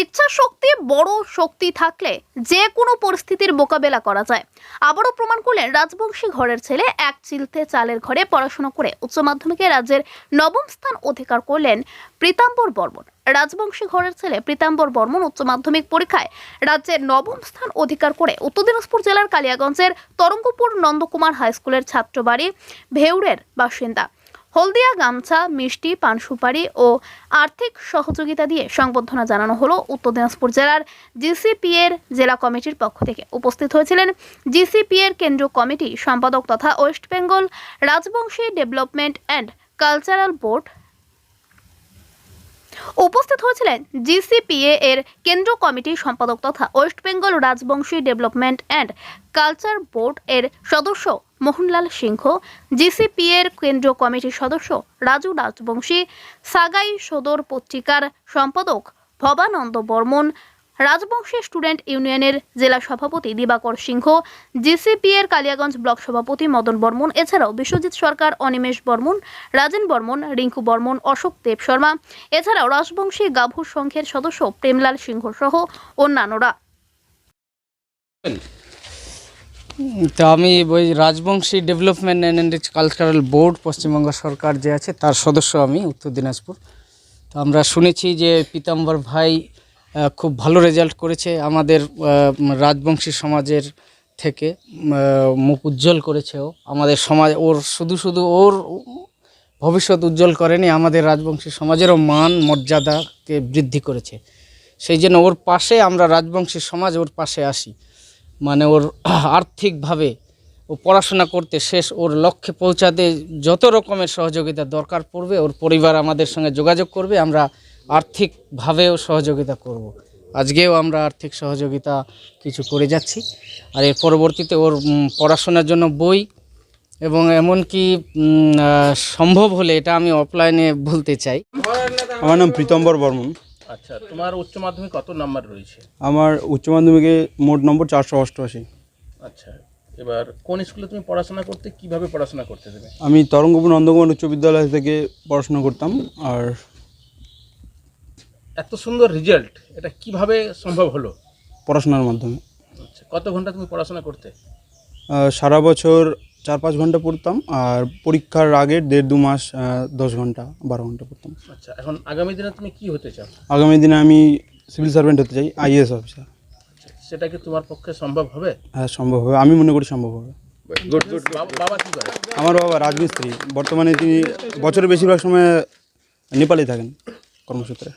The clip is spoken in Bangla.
ইচ্ছা শক্তি বড় শক্তি থাকলে যে কোনো পরিস্থিতির মোকাবেলা করা যায়। আবারও প্রমাণ করলেন রাজবংশী ঘরের ছেলে এক চিলতে চালের ঘরে পড়াশোনা করে উচ্চ মাধ্যমিকে রাজ্যের নবম স্থান অধিকার করলেন প্রীতাম্বর বর্মন। রাজবংশী ঘরের ছেলে প্রীতাম্বর বর্মন উচ্চ মাধ্যমিক পরীক্ষায় রাজ্যের নবম স্থান অধিকার করে উত্তর দিনাজপুর জেলার কালিয়াগঞ্জের তরঙ্গপুর নন্দকুমার হাই স্কুলের ছাত্রবাড়ি ভেউরের বাসিন্দা। হলদিয়া গামছা, মিষ্টি, পান সুপারি ও আর্থিক সহযোগিতা দিয়ে সংবর্ধনা জানানো হলো উত্তর দিনাজপুর জেলার জিসিপি এর জেলা কমিটির পক্ষ থেকে। উপস্থিত হয়েছিলেন জিসিপি এর কেন্দ্রীয় কমিটি সম্পাদক তথা West Bengal Rajbanshi development and cultural board উপস্থিত হয়েছিলেন জিসিপিএ এর কেন্দ্র কমিটির সম্পাদক তথা West Bengal Rajbanshi development and culture board এর সদস্য মোহনলাল সিংহ জিসিপি এর কেন্দ্রীয় কমিটির সদস্য রাজু রাজবংশী, সাগাই সদর পত্রিকার সম্পাদক ভবানন্দ বর্মন রাজবংশী স্টুডেন্ট ইউনিয়নের জেলা সভাপতি দিবাকর সিংহ জিসিপি এর কালিয়াগঞ্জ ব্লক সভাপতি মদন বর্মন, এছাড়াও বিশ্বজিৎ সরকার, অনিমেষ বর্মন, রাজেন বর্মন, রিঙ্কু বর্মন, অশোক দেব শর্মা, এছাড়াও রাজবংশী গাভু সংঘের সদস্য প্রেমলাল সিংহ সহ অন্যান্যরা। তো আমি ওই Rajbanshi development and cultural board, Paschimbanga সরকার যে আছে, তার সদস্য আমি, উত্তর দিনাজপুর। তো আমরা শুনেছি যে পীতাম্বর ভাই খুব ভালো রেজাল্ট করেছে আমাদের রাজবংশী সমাজের থেকে মুখ উজ্জ্বল করেছে ও। আমাদের সমাজ, ওর শুধু শুধু ওর ভবিষ্যৎ উজ্জ্বল করেনি, আমাদের রাজবংশী সমাজেরও মান, মর্যাদাকে বৃদ্ধি করেছে। সেই জন্য ওর পাশে আমরা রাজবংশী সমাজ ওর পাশে আসি। মানে ওর আর্থিকভাবে ও পড়াশোনা করতে শেষ, ওর লক্ষ্যে পৌঁছাতে যত রকমের সহযোগিতা দরকার পড়বে, ওর পরিবার আমাদের সঙ্গে যোগাযোগ করবে, আমরা আর্থিকভাবেও সহযোগিতা করব। আজকেও আমরা আর্থিক সহযোগিতা কিছু করে যাচ্ছি। আর এর পরবর্তীতে ওর পড়াশোনার জন্য বই এবং এমনকি সম্ভব হলে এটা আমি অফলাইনে বলতে চাই। আমার নাম প্রীতম্বর বর্মন। আচ্ছা তোমার উচ্চ মাধ্যমিক কত নাম্বার রয়েছে? আমার উচ্চ মাধ্যমিকে মোট নম্বর চারশো অষ্টআশি। আচ্ছা এবার কোন স্কুলে তুমি পড়াশোনা করতে কীভাবে পড়াশোনা করতে দেবে আমি তরঙ্গপুর নন্দকুমার উচ্চ বিদ্যালয় থেকে পড়াশোনা করতাম আর এত সুন্দর রেজাল্ট এটা কীভাবে সম্ভব হলো? পড়াশোনার মাধ্যমে। আচ্ছা কত ঘণ্টা তুমি পড়াশোনা করতে? আহ, সারা বছর চার পাঁচ ঘণ্টা পড়তাম আর পরীক্ষার আগের দেড় দু মাস আহ, দশ ঘণ্টা বারো ঘণ্টা পড়তাম। আচ্ছা এখন আগামী দিনে তুমি কি হতে চাও? আগামী দিনে আমি সিভিল সার্ভেন্ট হতে চাই অফিসার আচ্ছা, সেটা কি তোমার পক্ষে সম্ভব হবে? হ্যাঁ সম্ভব হবে। আমি মনে করি সম্ভব হবে। বাবা- বাবা কি করে? আমার বাবা রাজমিস্ত্রি। বর্তমানে তিনি বছরের বেশিরভাগ সময় নেপালে থাকেন কর্মসূত্রে।